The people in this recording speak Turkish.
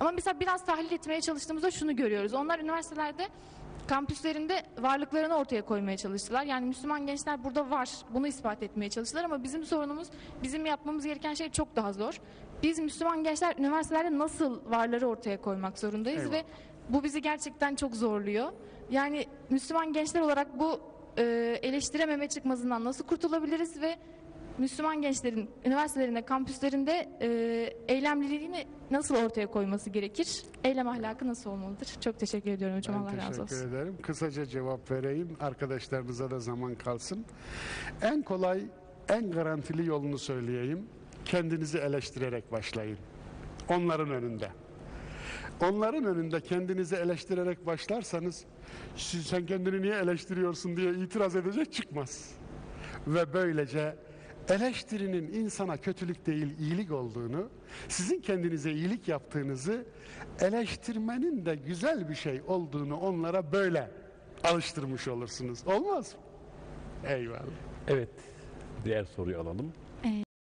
Ama mesela biraz tahlil etmeye çalıştığımızda şunu görüyoruz. Onlar üniversitelerde kampüslerinde varlıklarını ortaya koymaya çalıştılar. Yani Müslüman gençler burada var. Bunu ispat etmeye çalıştılar ama bizim sorunumuz, bizim yapmamız gereken şey çok daha zor. Biz Müslüman gençler üniversitelerde nasıl varları ortaya koymak zorundayız Eyvallah. ve bu bizi gerçekten çok zorluyor. Yani Müslüman gençler olarak bu e, eleştirememe çıkmazından nasıl kurtulabiliriz ve Müslüman gençlerin üniversitelerinde, kampüslerinde e, eylemliliğini nasıl ortaya koyması gerekir? Eylem ahlakı nasıl olmalıdır? Çok teşekkür ediyorum hocam. Ben Allah razı olsun. teşekkür ederim. Kısaca cevap vereyim. Arkadaşlarınıza da zaman kalsın. En kolay, en garantili yolunu söyleyeyim. Kendinizi eleştirerek başlayın. Onların önünde. Onların önünde kendinizi eleştirerek başlarsanız "Siz- sen kendini niye eleştiriyorsun diye itiraz edecek çıkmaz. Ve böylece eleştirinin insana kötülük değil iyilik olduğunu, sizin kendinize iyilik yaptığınızı, eleştirmenin de güzel bir şey olduğunu onlara böyle alıştırmış olursunuz. Olmaz mı? Eyvallah. Evet, diğer soruyu alalım.